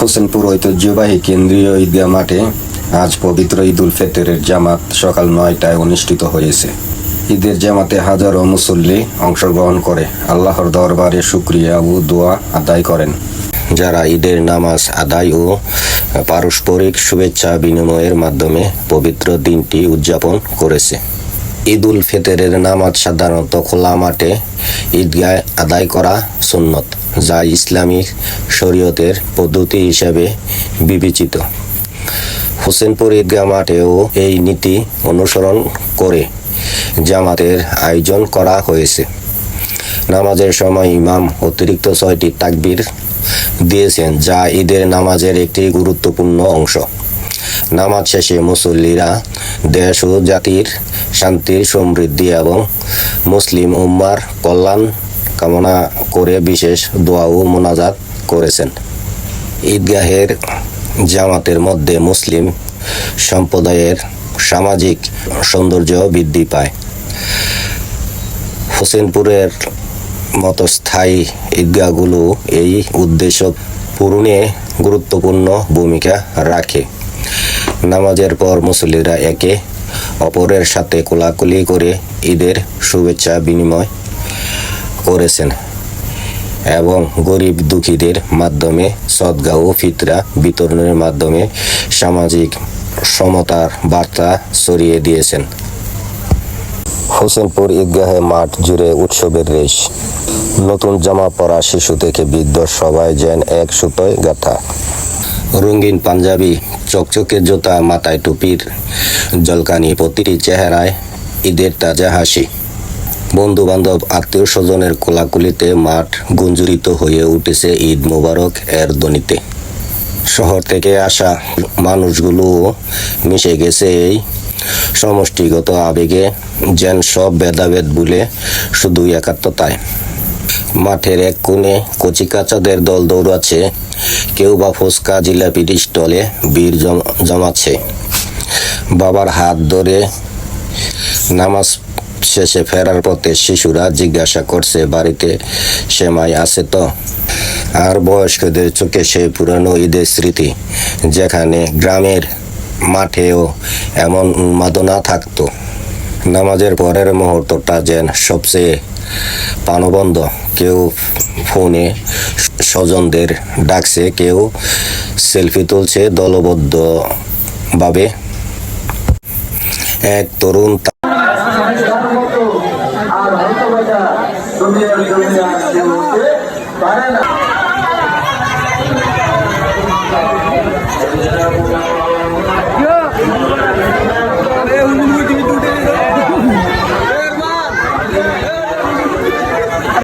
হোসেনপুর ঐতিহ্যবাহী কেন্দ্রীয় ঈদগাহ মাঠে আজ পবিত্র ঈদ উল ফিতরের জামাত সকাল নয়টায় অনুষ্ঠিত হয়েছে। ঈদের জামাতে হাজারো মুসল্লি অংশগ্রহণ করে আল্লাহর দরবারে শুক্রিয়া ও দোয়া আদায় করেন। যারা ঈদের নামাজ আদায় ও পারস্পরিক শুভেচ্ছা বিনিময়ের মাধ্যমে পবিত্র দিনটি উদযাপন করেছে। ঈদ উল ফিতরের নামাজ সাধারণত খোলা মাঠে ঈদগায় আদায় করা সুন্নত। যা ইসলামী শরীয়তের পদ্ধতি হিসাবে বিবেচিত। হোসেনপুর ঈদগাহ মাঠেও এই নীতি অনুসরণ করে জামাতের আয়োজন করা হয়েছে। নামাজের সময় ইমাম অতিরিক্ত ছয়টি তাকবির দিয়েছেন, যা ঈদের নামাজের একটি গুরুত্বপূর্ণ অংশ। নামাজ শেষে মুসল্লিরা দেশ ও জাতির শান্তির সমৃদ্ধি এবং মুসলিম উম্মার কল্যাণ কামনা করে বিশেষ দোয়া ও মোনাজাত করেছেন। ঈদগাহের জামাতের মধ্যে মুসলিম সম্প্রদায়ের সামাজিক সৌন্দর্য বৃদ্ধি পায়। হোসেনপুরের মতো স্থায়ী ঈদগাহগুলো এই উদ্দেশ্য পূরণে গুরুত্বপূর্ণ ভূমিকা রাখে। নামাজের পর মুসল্লিরা একে অপরের সাথে কোলাকুলি করে ঈদের শুভেচ্ছা বিনিময় করেছেন এবং গরিব দুঃখীদের মাধ্যমে সদগা ও ফিতরা বিতরণের মাধ্যমে সামাজিক সমতার বার্তা ছড়িয়ে দিয়েছেন। হোসেনপুর ঈদগাহে মাঠ জুড়ে উৎসবের রেশ। নতুন জামা পরা শিশু থেকে বৃদ্ধ সবাই যেন এক সুতোয় গাথা। রঙিন পাঞ্জাবি, চকচকে জুতা, মাথায় টুপির জলকানি, প্রতিটি চেহারায় ঈদের তাজা হাসি। বন্ধু বান্ধব আত্মীয় স্বজনের কোলাকুলিতে মাঠ গুঞ্জরিত হয়ে উঠেছে ঈদ মোবারক এর ধ্বনিতে। শহর থেকে আসা মানুষগুলো মিশে গেছে এই সমষ্টিগত আবেগে, যেন সব ভেদাভেদ ভুলে শুধু একাত্মতায়। মাঠের এক কোণে কচি কাচাদের দল দৌড়াচ্ছে, কেউ বা ফুচকা জিলাপির স্টলে বীর জম- জমাচ্ছে। বাবার হাত ধরে নামাজ শেষে ফেরার পথে শিশুরা জিজ্ঞাসা করছে, বাড়িতে সেমাই আছে তো? আর বয়স্কদের চোখে সেই পুরানো ঈদের স্মৃতি, যেখানে গ্রামের মাঠেও এমন উন্মাদনা থাকতো। নামাজের পরের মুহূর্তটা যেন সবচেয়ে পানবন্ধ কেউ ফোনে স্বজনদের ডাকছে, কেউ সেলফি তুলছে দলবদ্ধভাবে। এক তরুণ আর ভালোবাসা দুনিয়ার জমিনে আসতে পারে না